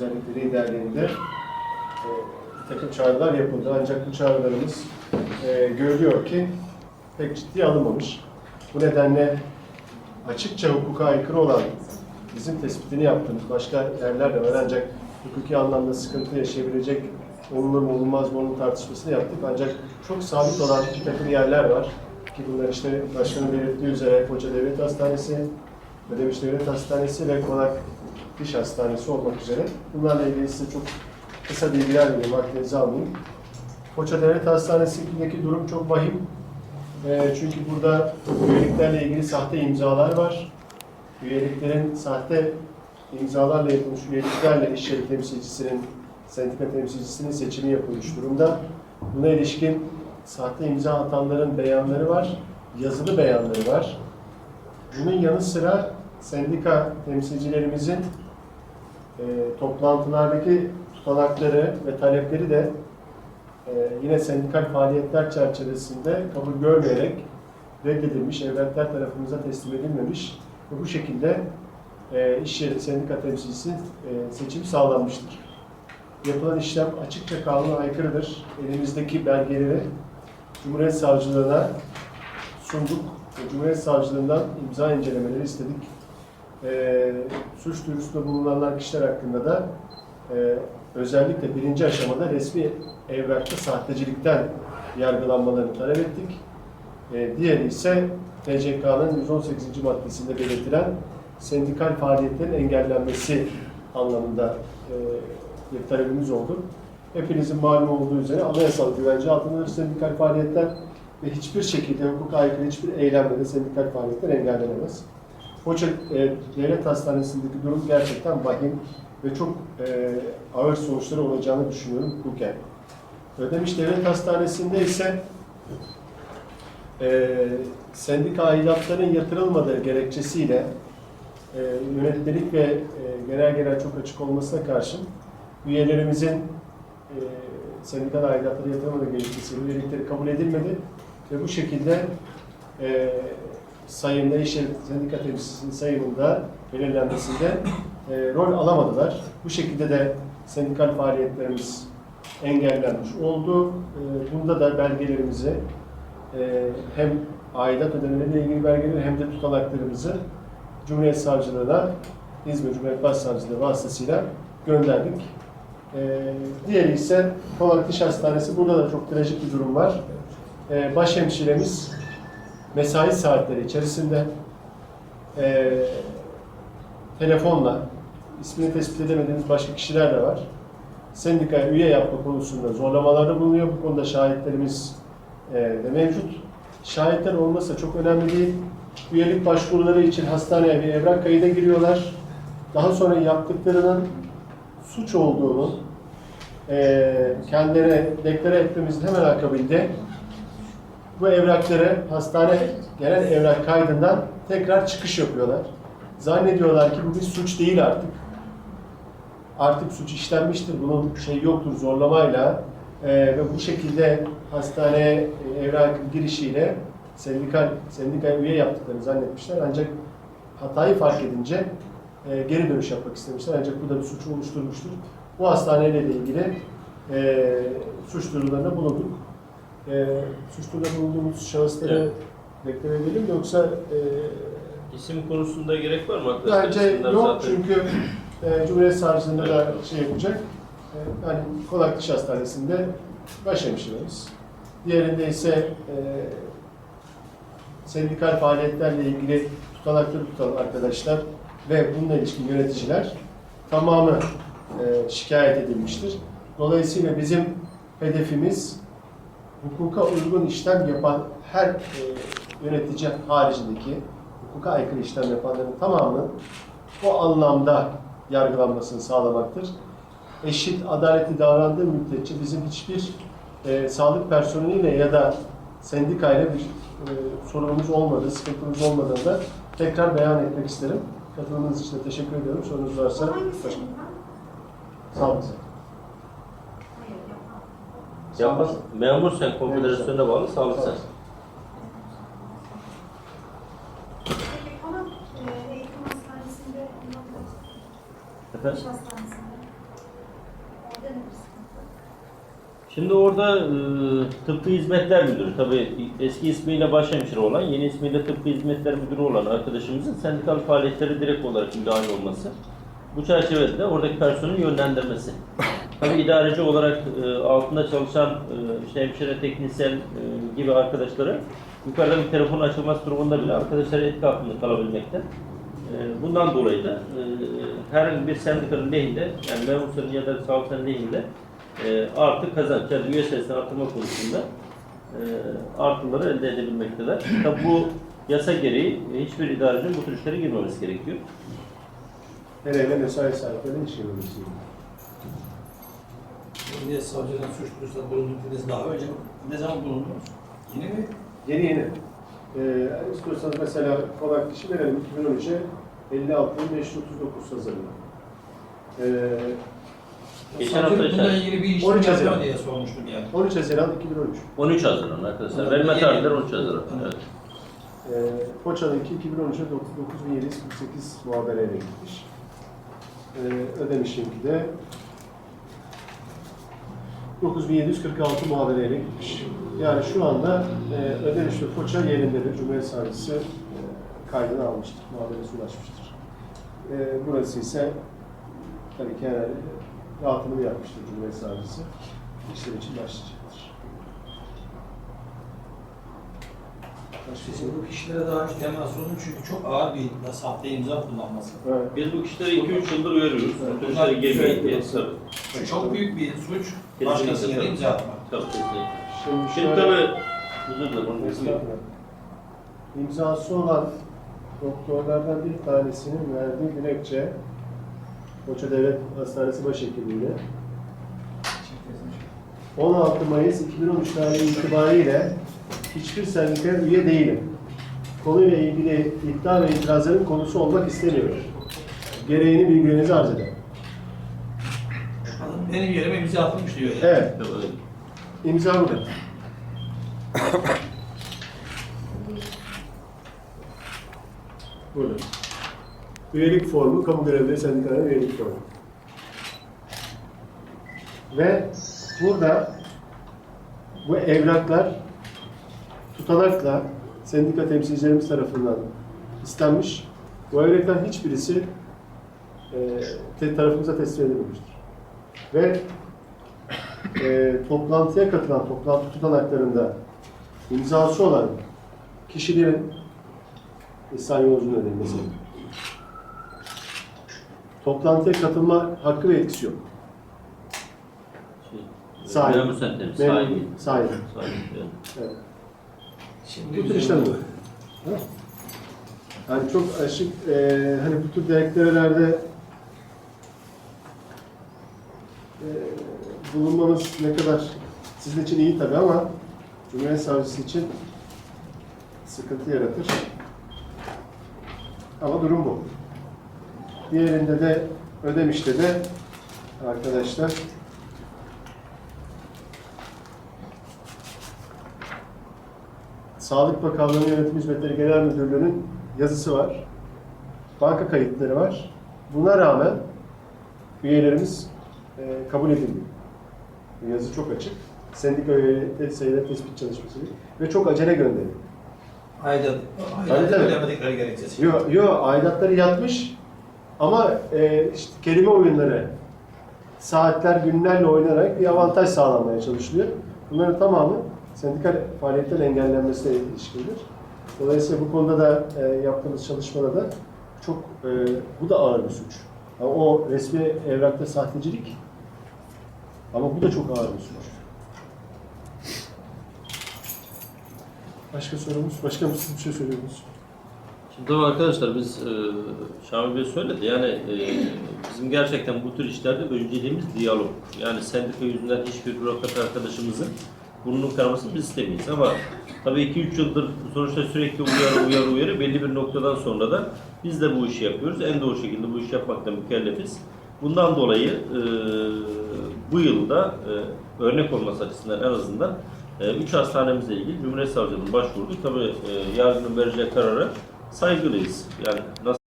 özellikleri liderliğinde e, bir takım çağrılar yapıldı. Ancak bu çağrılarımız e, görülüyor ki pek ciddiye alınmamış. Bu nedenle açıkça hukuka aykırı olan bizim tespitini yaptığımız başka yerler de var ancak hukuki anlamda sıkıntı yaşayabilecek olunur mu olunmaz mı onun tartışmasını yaptık. Ancak çok sabit olan bir takım yerler var ki bunlar işte başkanın belirttiği üzere Koca Devlet Hastanesi, Ödemiş Devlet Hastanesi ve Konak Diş Hastanesi olmak üzere. Bunlarla ilgili size çok kısa bilgiler vereyim, vaktinizi almayayım. Foça Devlet Hastanesi'ndeki durum çok vahim. Ee, çünkü burada üyeliklerle ilgili sahte imzalar var. Üyeliklerin sahte imzalarla yapılmış üyeliklerle iş yeri temsilcisinin, sendika temsilcisinin seçimi yapılmış durumda. Buna ilişkin sahte imza atanların beyanları var, yazılı beyanları var. Bunun yanı sıra sendika temsilcilerimizin e, toplantılardaki tutanakları ve talepleri de e, yine sendikal faaliyetler çerçevesinde kabul görmeyerek reddedilmiş, evraklar tarafımıza teslim edilmemiş ve bu şekilde e, iş yeri sendika temsilcisi e, seçim sağlanmıştır. Yapılan işlem açıkça kanuna aykırıdır. Elimizdeki belgeleri Cumhuriyet Savcılığına sunduk ve Cumhuriyet Savcılığından imza incelemeleri istedik. E, suç duyurusunda bulunanlar kişiler hakkında da e, özellikle birinci aşamada resmi evrakta sahtecilikten yargılanmalarını talep ettik. E, diğeri ise TCK'nın 118. maddesinde belirtilen sendikal faaliyetlerin engellenmesi anlamında e, bir talebimiz oldu. Hepinizin malum olduğu üzere anayasal güvence altındadır sendikal faaliyetler ve hiçbir şekilde hukuka aykırı hiçbir eylemle de sendikal faaliyetler engellenemez. Foça e, Devlet Hastanesi'ndeki durum gerçekten vahim ve çok e, ağır sonuçları olacağını düşünüyorum hukuken. Ödemiş Devlet Hastanesi'nde ise e, sendika aidatların yatırılmadığı gerekçesiyle e, yönetmelik ve e, genel genel çok açık olmasına karşın üyelerimizin e, sendikal aidatları yatırılmadığı gerekçesiyle üyelikleri kabul edilmedi ve bu şekilde e, sayımda, iş yeri sendika temsilcisinin sayımında belirlenmesinde e, rol alamadılar. Bu şekilde de sendikal faaliyetlerimiz engellenmiş oldu. E, bunda da belgelerimizi e, hem aidat ödemeleriyle ilgili belgeleri hem de tutanaklarımızı Cumhuriyet Savcılığına İzmir Cumhuriyet Başsavcılığı vasıtasıyla gönderdik. E, diğeri ise Konak Diş Hastanesi. Burada da çok trajik bir durum var. E, başhemşiremiz mesai saatleri içerisinde e, telefonla ismini tespit edemediğimiz başka kişiler de var. Sendikaya üye yapma konusunda zorlamalarda bulunuyor. Bu konuda şahitlerimiz e, de mevcut. Şahitler olmasa çok önemli değil. Üyelik başvuruları için hastaneye bir evrak kayıda giriyorlar. Daha sonra yaptıklarının suç olduğunu e, kendilerine deklare etmemizin hemen akabinde bu evrakları hastane genel evrak kaydından tekrar çıkış yapıyorlar. Zannediyorlar ki bu bir suç değil artık. Artık suç işlenmiştir, bunun şey yoktur zorlamayla Ee, ve bu şekilde hastaneye e, evrak girişiyle sendikal sendikaya üye yaptıklarını zannetmişler. Ancak hatayı fark edince e, geri dönüş yapmak istemişler. Ancak bu da bir suç oluşturmuştur. Bu hastaneyle ilgili e, suç duyurularında bulunduk e, suçluda bulunduğumuz şahısları Evet. edelim yoksa e, İsim konusunda gerek var mı arkadaşlar? bence yok zaten- çünkü e, Cumhuriyet Savcılığında da şey yapacak. E, Konak Diş Hastanesi'nde başhemşiremiz. Diğerinde ise e, sendikal faaliyetlerle ilgili tutanakları tutan arkadaşlar ve bununla ilişkin yöneticiler tamamı e, şikayet edilmiştir. Dolayısıyla bizim hedefimiz hukuka uygun işlem yapan her e, yönetici haricindeki hukuka aykırı işlem yapanların tamamının o anlamda yargılanmasını sağlamaktır. Eşit, adaletli davrandığı müddetçe bizim hiçbir e, sağlık personeliyle ya da sendikayla bir e, sorunumuz olmadığı, sıkıntımız olmadığını da tekrar beyan etmek isterim. Katılımınız için de teşekkür ediyorum. Sorunuz varsa başka. Sağ olun. Yapmaz. Memur sen konfederasyona bağlı sağlık sen. Peki ama? Şimdi orada e, tıbbi hizmetler müdürü, tabii eski ismiyle başhemşire olan, yeni ismiyle tıbbi hizmetler müdürü olan arkadaşımızın sendikal faaliyetlere direkt olarak müdahil olması. Bu çerçevede de oradaki personeli yönlendirmesi. Tabii idareci olarak e, altında çalışan e, işte hemşire, teknisyen e, gibi arkadaşlara yukarıda bir telefon açılması durumunda bile arkadaşlar etki altında kalabilmekte. E, bundan dolayı da e, herhangi bir sendikanın lehinde, yani memurların ya da sağlıkların lehinde e, artı kazanç, yani üye sayısını artırma konusunda e, artıları elde edebilmekteler. Tabii bu yasa gereği hiçbir idarecinin bu tür işlere girmemesi gerekiyor. Hele hele mesai saatlerinin yönetisi. Emniyet savcılığının suç duyurusunda bulunduklarınız daha önce ne zaman bulundunuz? Yeni mi? Yeni yeni. Ee, istiyorsanız mesela kolay kişi verelim 2013'e 56.539 hazırlı. Ee, Geçen hafta bununla ilgili bir işlem 13 yapıyor Haziran. diye sormuştum yani. 13 Haziran 2013. 13 Haziran arkadaşlar. Verme yeni- tarihleri 13 Haziran. Evet. Ee, Foça'daki 2013'e 9748 muhabereyle gitmiş. Ee, Ödemiş'inki de 9746 muhabereyle gitmiş. Yani şu anda e, Ödemiş ve Foça yerindedir. Cumhuriyet Savcısı e, kaydını almıştır, muhaberesi ulaşmıştır. E, burası ise tabii ki yani dağıtımını yapmıştır Cumhuriyet Savcısı. İşler için başlayacaktır. Başka Sizin bu kişilere daha önce temas olun çünkü çok ağır bir sahte imza kullanması. Evet. Biz bu kişileri 2-3 yıldır uyarıyoruz. Tür Bunlar girmeyin diye. Çok büyük bir suç Başkasının yere imza atmak. Kesinlikle. Şimdi, Şimdi şöyle- tabii, özür dilerim. İmzası olan doktorlardan bir tanesinin verdiği dilekçe Koça Devlet Hastanesi Başhekimliği'ne 16 Mayıs 2013 tarihi itibariyle hiçbir sendikaya üye değilim. Konuyla ilgili iddia ve itirazların konusu olmak istemiyorum. Gereğini bilgilerinizi arz ederim. Benim yerime imza atılmış diyor yani. Evet, imza burada. Burada. Üyelik formu, kamu görevlileri sendikalarının üyelik formu. Ve burada bu evraklar tutanakla sendika temsilcilerimiz tarafından istenmiş. Bu evrakların hiçbirisi e, te- tarafımıza teslim edilmemiştir. Ve e, toplantıya katılan toplantı tutanaklarında imzası olan kişilerin İhsan Yolcu'nun ödenmesi. Toplantıya katılma hakkı ve etkisi yok. Şey, Sahibi. Memur sahibi. sahibi. Sahibi, evet. Evet. Şimdi Bu tür işlem bu. Yani çok açık, e, hani bu tür direktörlerde e, bulunmamız ne kadar sizin için iyi tabii ama Cumhuriyet Savcısı için sıkıntı yaratır. Ama durum bu. Diğerinde de Ödemiş'te de arkadaşlar Sağlık Bakanlığı Yönetim Hizmetleri Genel Müdürlüğü'nün yazısı var. Banka kayıtları var. Buna rağmen üyelerimiz e, kabul edilmiyor. Yazı çok açık. Sendika üyeleri sayıları tespit çalışması ve çok acele gönderiliyor. Aidat, Tabii, aidat tabii. ödemedikleri gerekçesi. Yo, yo aidatları yatmış ama e, işte kelime oyunları, saatler, günlerle oynanarak bir avantaj sağlanmaya çalışılıyor. Bunların tamamı sendikal faaliyetten engellenmesine ilişkindir. Dolayısıyla bu konuda da e, yaptığımız çalışmada da çok e, bu da ağır bir suç. Yani o resmi evrakta sahtecilik ama bu da çok ağır bir suç. Başka sorumuz? Başka siz bir şey söylüyorsunuz? Şimdi tabii arkadaşlar biz e, Şamil Bey söyledi yani e, bizim gerçekten bu tür işlerde önceliğimiz diyalog. Yani sendika yüzünden hiçbir bürokrat arkadaşımızın burnunun kanamasını biz istemeyiz ama tabii 2-3 yıldır sonuçta sürekli uyarı uyarı uyarı belli bir noktadan sonra da biz de bu işi yapıyoruz. En doğru şekilde bu işi yapmakla mükellefiz. Bundan dolayı e, bu yılda e, örnek olması açısından en azından 3 hastanemizle ilgili Cumhuriyet Savcılığı'na başvurduk. Tabii e, yargının vereceği karara saygılıyız. Yani nasıl